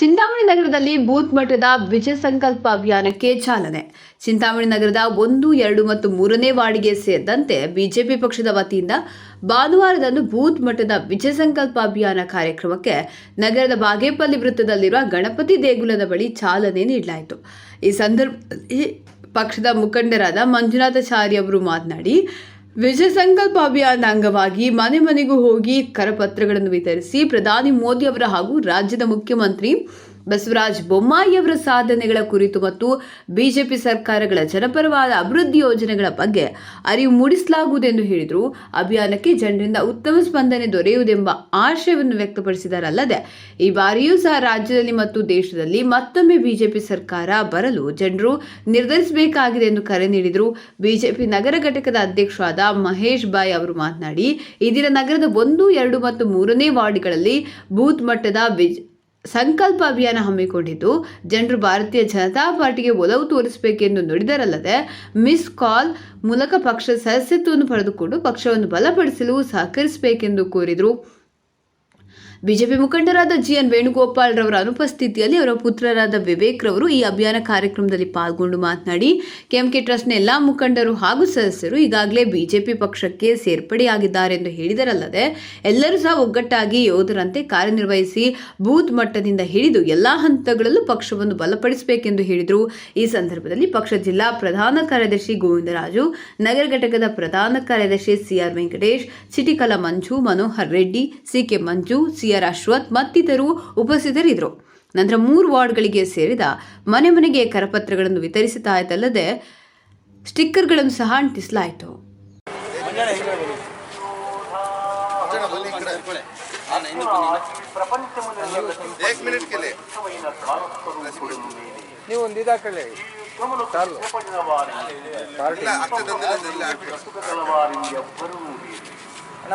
ಚಿಂತಾಮಣಿ ನಗರದಲ್ಲಿ ಬೂತ್ ಮಟ್ಟದ ವಿಜಯ ಸಂಕಲ್ಪ ಅಭಿಯಾನಕ್ಕೆ ಚಾಲನೆ. ಚಿಂತಾಮಣಿ ನಗರದ ಒಂದು, ಎರಡು ಮತ್ತು ಮೂರನೇ ವಾರ್ಡ್ಗೆ ಸೇರಿದಂತೆ ಬಿಜೆಪಿ ಪಕ್ಷದ ವತಿಯಿಂದ ಭಾನುವಾರದಂದು ಬೂತ್ ಮಟ್ಟದ ವಿಜಯ ಸಂಕಲ್ಪ ಅಭಿಯಾನ ಕಾರ್ಯಕ್ರಮಕ್ಕೆ ನಗರದ ಬಾಗೇಪಲ್ಲಿ ವೃತ್ತದಲ್ಲಿರುವ ಗಣಪತಿ ದೇಗುಲದ ಬಳಿ ಚಾಲನೆ ನೀಡಲಾಯಿತು. ಈ ಸಂದರ್ಭದಲ್ಲಿ ಪಕ್ಷದ ಮುಖಂಡರಾದ ಮಂಜುನಾಥಾಚಾರ್ಯ ಅವರು ಮಾತನಾಡಿ ವಿಜಯ ಸಂಕಲ್ಪ ಅಭಿಯಾನದ ಅಂಗವಾಗಿ ಮನೆ ಮನೆಗೂ ಹೋಗಿ ಕರಪತ್ರಗಳನ್ನು ವಿತರಿಸಿ ಪ್ರಧಾನಿ ಮೋದಿ ಅವರ ಹಾಗೂ ರಾಜ್ಯದ ಮುಖ್ಯಮಂತ್ರಿ ಬಸವರಾಜ ಬೊಮ್ಮಾಯಿಯವರ ಸಾಧನೆಗಳ ಕುರಿತು ಮತ್ತು ಬಿಜೆಪಿ ಸರ್ಕಾರಗಳ ಜನಪರವಾದ ಅಭಿವೃದ್ಧಿ ಯೋಜನೆಗಳ ಬಗ್ಗೆ ಅರಿವು ಮೂಡಿಸಲಾಗುವುದೆಂದು ಹೇಳಿದರು. ಅಭಿಯಾನಕ್ಕೆ ಜನರಿಂದ ಉತ್ತಮ ಸ್ಪಂದನೆ ದೊರೆಯುವುದೆಂಬ ಆಶಯವನ್ನು ವ್ಯಕ್ತಪಡಿಸಿದರಲ್ಲದೆ, ಈ ಬಾರಿಯೂ ಸಹ ರಾಜ್ಯದಲ್ಲಿ ಮತ್ತು ದೇಶದಲ್ಲಿ ಮತ್ತೊಮ್ಮೆ ಬಿಜೆಪಿ ಸರ್ಕಾರ ಬರಲು ಜನರು ನಿರ್ಧರಿಸಬೇಕಾಗಿದೆ ಎಂದು ಕರೆ ನೀಡಿದರು. ಬಿಜೆಪಿ ನಗರ ಘಟಕದ ಅಧ್ಯಕ್ಷರಾದ ಮಹೇಶ್ ಬಾಯ್ ಅವರು ಮಾತನಾಡಿ, ಈ ನಗರದ ಒಂದು, ಎರಡು ಮತ್ತು ಮೂರನೇ ವಾರ್ಡ್ಗಳಲ್ಲಿ ಬೂತ್ ಮಟ್ಟದ ಸಂಕಲ್ಪ ಅಭಿಯಾನ ಹಮ್ಮಿಕೊಂಡಿದ್ದು, ಜನರು ಭಾರತೀಯ ಜನತಾ ಪಾರ್ಟಿಗೆ ಒಲವು ತೋರಿಸಬೇಕೆಂದು ನುಡಿದರಲ್ಲದೆ, ಮಿಸ್ ಕಾಲ್ ಮೂಲಕ ಪಕ್ಷದ ಸದಸ್ಯತ್ವವನ್ನು ಪಡೆದುಕೊಂಡು ಪಕ್ಷವನ್ನು ಬಲಪಡಿಸಲು ಸಹಕರಿಸಬೇಕೆಂದು ಕೋರಿದರು. ಬಿಜೆಪಿ ಮುಖಂಡರಾದ ಜಿಎನ್ ವೇಣುಗೋಪಾಲ್ ರವರ ಅನುಪಸ್ಥಿತಿಯಲ್ಲಿ ಅವರ ಪುತ್ರರಾದ ವಿವೇಕ್ ರವರು ಈ ಅಭಿಯಾನ ಕಾರ್ಯಕ್ರಮದಲ್ಲಿ ಪಾಲ್ಗೊಂಡು ಮಾತನಾಡಿ, ಕೆಎಂಕೆ ಟ್ರಸ್ಟ್ನ ಎಲ್ಲಾ ಮುಖಂಡರು ಹಾಗೂ ಸದಸ್ಯರು ಈಗಾಗಲೇ ಬಿಜೆಪಿ ಪಕ್ಷಕ್ಕೆ ಸೇರ್ಪಡೆಯಾಗಿದ್ದಾರೆ ಎಂದು ಹೇಳಿದರಲ್ಲದೆ, ಎಲ್ಲರೂ ಸಹ ಒಗ್ಗಟ್ಟಾಗಿ ಯೋಧರಂತೆ ಕಾರ್ಯನಿರ್ವಹಿಸಿ ಬೂತ್ ಮಟ್ಟದಿಂದ ಹಿಡಿದು ಎಲ್ಲಾ ಹಂತಗಳಲ್ಲೂ ಪಕ್ಷವನ್ನು ಬಲಪಡಿಸಬೇಕೆಂದು ಹೇಳಿದರು. ಈ ಸಂದರ್ಭದಲ್ಲಿ ಪಕ್ಷ ಜಿಲ್ಲಾ ಪ್ರಧಾನ ಕಾರ್ಯದರ್ಶಿ ಗೋವಿಂದರಾಜು, ನಗರ ಘಟಕದ ಪ್ರಧಾನ ಕಾರ್ಯದರ್ಶಿ CR Venkatesh Chitikala Manju, Manohar Reddy CK Manju CR Ashwath ಮತ್ತಿತರರು ಉಪಸ್ಥಿತರಿದ್ದರು. ನಂತರ ಮೂರು ವಾರ್ಡ್ಗಳಿಗೆ ಸೇರಿದ ಮನೆ ಮನೆಗೆ ಕರಪತ್ರಗಳನ್ನು ವಿತರಿಸಲಾಯಿತಲ್ಲದೆ ಸ್ಟಿಕ್ಕರ್ಗಳನ್ನು ಸಹ ಅಂಟಿಸಲಾಯಿತು. ಅಣ್ಣ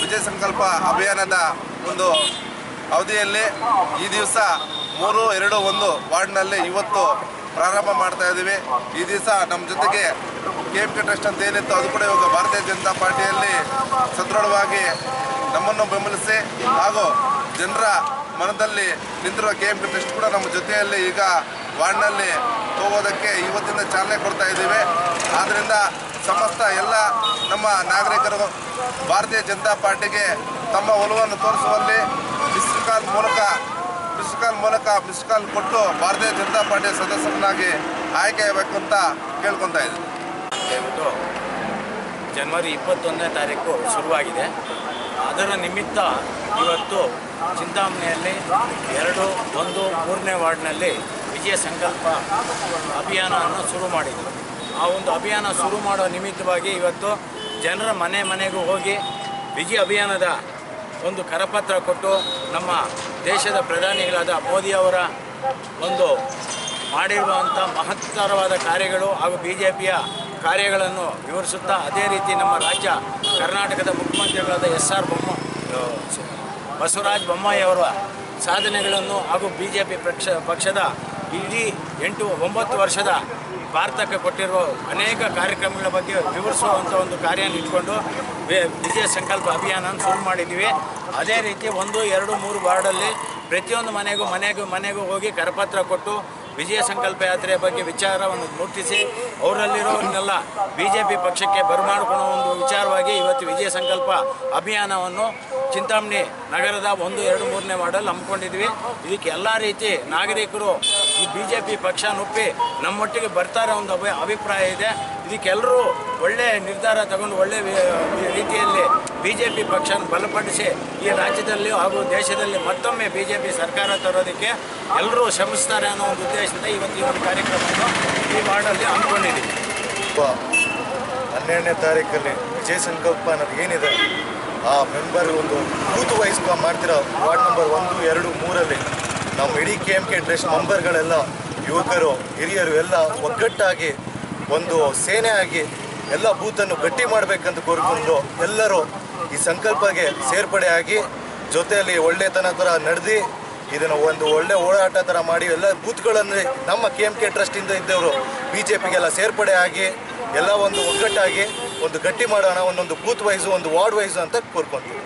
ವಿಜಯ ಸಂಕಲ್ಪ ಅಭಿಯಾನದ ಒಂದು ಅವಧಿಯಲ್ಲಿ ಈ ದಿವಸ ಮೂರು, ಎರಡು, ಒಂದು ವಾರ್ಡ್ನಲ್ಲಿ ಇವತ್ತು ಪ್ರಾರಂಭ ಮಾಡ್ತಾ ಇದ್ದೀವಿ. ಈ ದಿವಸ ನಮ್ಮ ಜೊತೆಗೆ ಕೆ ಎಂ ಕೆ ಟ್ರಸ್ಟ್ ಅಂತ ಏನಿತ್ತು ಅದು ಕೂಡ ಇವಾಗ ಭಾರತೀಯ ಜನತಾ ಪಾರ್ಟಿಯಲ್ಲಿ ಸದೃಢವಾಗಿ ನಮ್ಮನ್ನು ಬೆಂಬಲಿಸಿ ಹಾಗೂ ಜನರ ಮನದಲ್ಲಿ ನಿಂತಿರುವ ಕೆ ಎಂ ಕೆ ಟ್ರಸ್ಟ್ ಕೂಡ ನಮ್ಮ ಜೊತೆಯಲ್ಲಿ ಈಗ ವಾರ್ಡ್ನಲ್ಲಿ ಹೋಗೋದಕ್ಕೆ ಇವತ್ತಿಂದ ಚಾಲನೆ ಕೊಡ್ತಾ ಇದ್ದೀವಿ. ಆದ್ದರಿಂದ ಸಮಸ್ತ ಎಲ್ಲ ನಮ್ಮ ನಾಗರಿಕರು ಭಾರತೀಯ ಜನತಾ ಪಾರ್ಟಿಗೆ ತಮ್ಮ ಒಲವನ್ನು ತೋರಿಸುವಲ್ಲಿ ಮಿಸ್ ಕಾಲ್ ಮೂಲಕ ಮಿಸ್ ಕಾಲ್ ಮೂಲಕ ಮಿಸ್ ಕಾಲ್ ಕೊಟ್ಟು ಭಾರತೀಯ ಜನತಾ ಪಾರ್ಟಿಯ ಸದಸ್ಯರನ್ನಾಗಿ ಆಯ್ಕೆಯಾಗಬೇಕು ಅಂತ ಕೇಳ್ಕೊತಾ ಇದ್ದೀನಿ. ದಯವಿಟ್ಟು ಜನವರಿ ಇಪ್ಪತ್ತೊಂದನೇ ತಾರೀಕು ಶುರುವಾಗಿದೆ. ಅದರ ನಿಮಿತ್ತ ಇವತ್ತು ಚಿಂತಾಮಣಿಯಲ್ಲಿ ಎರಡು, ಒಂದು, ಮೂರನೇ ವಾರ್ಡ್ನಲ್ಲಿ ವಿಜಯ ಸಂಕಲ್ಪ ಅಭಿಯಾನವನ್ನು ಶುರು ಮಾಡಿದರು. ಆ ಒಂದು ಅಭಿಯಾನ ಶುರು ಮಾಡೋ ನಿಮಿತ್ತವಾಗಿ ಇವತ್ತು ಜನರ ಮನೆ ಮನೆಗೂ ಹೋಗಿ ವಿಜಿ ಅಭಿಯಾನದ ಒಂದು ಕರಪತ್ರ ಕೊಟ್ಟು ನಮ್ಮ ದೇಶದ ಪ್ರಧಾನಿಗಳಾದ ಮೋದಿಯವರ ಒಂದು ಮಾಡಿರುವಂಥ ಮಹತ್ತರವಾದ ಕಾರ್ಯಗಳು ಹಾಗೂ ಬಿ ಜೆ ಪಿಯ ಕಾರ್ಯಗಳನ್ನು ವಿವರಿಸುತ್ತಾ ಅದೇ ರೀತಿ ನಮ್ಮ ರಾಜ್ಯ ಕರ್ನಾಟಕದ ಮುಖ್ಯಮಂತ್ರಿಗಳಾದ ಎಸ್ ಆರ್ ಬೊಮ್ಮ ಬಸವರಾಜ್ ಬೊಮ್ಮಾಯಿ ಅವರ ಸಾಧನೆಗಳನ್ನು ಹಾಗೂ ಬಿ ಜೆ ಪಿ ಪಕ್ಷ ಪಕ್ಷದ ಇಡೀ ಎಂಟು ಒಂಬತ್ತು ವರ್ಷದ ಭಾರತಕ್ಕೆ ಕೊಟ್ಟಿರುವ ಅನೇಕ ಕಾರ್ಯಕ್ರಮಗಳ ಬಗ್ಗೆ ವಿವರಿಸುವಂಥ ಒಂದು ಕಾರ್ಯನ ಇಟ್ಕೊಂಡು ವಿಜಯ ಸಂಕಲ್ಪ ಅಭಿಯಾನ ಶುರು ಮಾಡಿದ್ದೀವಿ. ಅದೇ ರೀತಿ ಒಂದು, ಎರಡು, ಮೂರು ವಾರ್ಡಲ್ಲಿ ಪ್ರತಿಯೊಂದು ಮನೆಗೂ ಮನೆಗೂ ಮನೆಗೂ ಹೋಗಿ ಕರಪತ್ರ ಕೊಟ್ಟು ವಿಜಯ ಸಂಕಲ್ಪ ಯಾತ್ರೆಯ ಬಗ್ಗೆ ವಿಚಾರವನ್ನು ಮುಟ್ಟಿಸಿ ಅವರಲ್ಲಿರೋರನ್ನೆಲ್ಲ ಬಿ ಜೆ ಪಿ ಪಕ್ಷಕ್ಕೆ ಬರಮಾಡಿಕೊಳ್ಳೋ ಒಂದು ವಿಚಾರವಾಗಿ ಇವತ್ತು ವಿಜಯ ಸಂಕಲ್ಪ ಅಭಿಯಾನವನ್ನು ಚಿಂತಾಮಣಿ ನಗರದ ಒಂದು, ಎರಡು, ಮೂರನೇ ವಾರ್ಡಲ್ಲಿ ಹಮ್ಮಿಕೊಂಡಿದ್ವಿ ಇದಕ್ಕೆ ಎಲ್ಲ ರೀತಿ ನಾಗರಿಕರು ಈ ಬಿ ಜೆ ಪಿ ಪಕ್ಷ ನುಪ್ಪಿ ನಮ್ಮೊಟ್ಟಿಗೆ ಬರ್ತಾರೆ ಒಂದು ಅಭಿ ಅಭಿಪ್ರಾಯ ಇದೆ. ಇದಕ್ಕೆಲ್ಲರೂ ಒಳ್ಳೆ ನಿರ್ಧಾರ ತಗೊಂಡು ಒಳ್ಳೆ ರೀತಿಯಲ್ಲಿ ಬಿ ಜೆ ಪಿ ಪಕ್ಷನ ಬಲಪಡಿಸಿ ಈ ರಾಜ್ಯದಲ್ಲಿ ಹಾಗೂ ದೇಶದಲ್ಲಿ ಮತ್ತೊಮ್ಮೆ ಬಿ ಜೆ ಪಿ ಸರ್ಕಾರ ತರೋದಕ್ಕೆ ಎಲ್ಲರೂ ಶ್ರಮಿಸ್ತಾರೆ ಅನ್ನೋ ಒಂದು ಉದ್ದೇಶದಿಂದ ಇವತ್ತು ಈ ಒಂದು ಕಾರ್ಯಕ್ರಮವನ್ನು ಈ ವಾರ್ಡಲ್ಲಿ ಹಮ್ಮಿಕೊಂಡಿದ್ದೀವಿ. ಹನ್ನೆರಡನೇ ತಾರೀಕಲ್ಲಿ ವಿಜಯ ಸಂಕಲ್ಪ ಏನಿದೆ? ಆ ಮೆಂಬರ್ ಒಂದು ಬೂತ್ ವೈಸ್ ಮಾಡ್ತಿರೋ ವಾರ್ಡ್ ನಂಬರ್ ಒಂದು, ಎರಡು, ಮೂರಲ್ಲಿ ನಮ್ಮ ಇಡೀ ಕೆ ಎಂ ಕೆ ಟ್ರಸ್ಟ್ ಮೆಂಬರ್ಗಳೆಲ್ಲ ಯುವಕರು, ಹಿರಿಯರು ಎಲ್ಲ ಒಗ್ಗಟ್ಟಾಗಿ ಒಂದು ಸೇನೆ ಆಗಿ ಎಲ್ಲ ಬೂತನ್ನು ಗಟ್ಟಿ ಮಾಡಬೇಕಂತ ಕೋರಿಕೊಂಡು ಎಲ್ಲರೂ ಈ ಸಂಕಲ್ಪಗೆ ಸೇರ್ಪಡೆಯಾಗಿ ಜೊತೆಯಲ್ಲಿ ಒಳ್ಳೆತನ ಥರ ನಡೆದು ಇದನ್ನು ಒಂದು ಒಳ್ಳೆ ಓಡಾಟ ಥರ ಮಾಡಿ ಎಲ್ಲ ಬೂತ್ಗಳನ್ನು ನಮ್ಮ ಕೆ ಎಂ ಕೆ ಟ್ರಸ್ಟಿಂದ ಇದ್ದವರು ಬಿ ಜೆ ಪಿಗೆಲ್ಲ ಸೇರ್ಪಡೆ ಆಗಿ ಎಲ್ಲ ಒಂದು ಒಗ್ಗಟ್ಟಾಗಿ ಒಂದು ಗಟ್ಟಿ ಮಾಡೋಣ, ಒಂದೊಂದು ಬೂತ್ ವೈಸು, ಒಂದು ವಾರ್ಡ್ ವೈಸು ಅಂತ ಕೋರ್ಕೊಂತೀವಿ.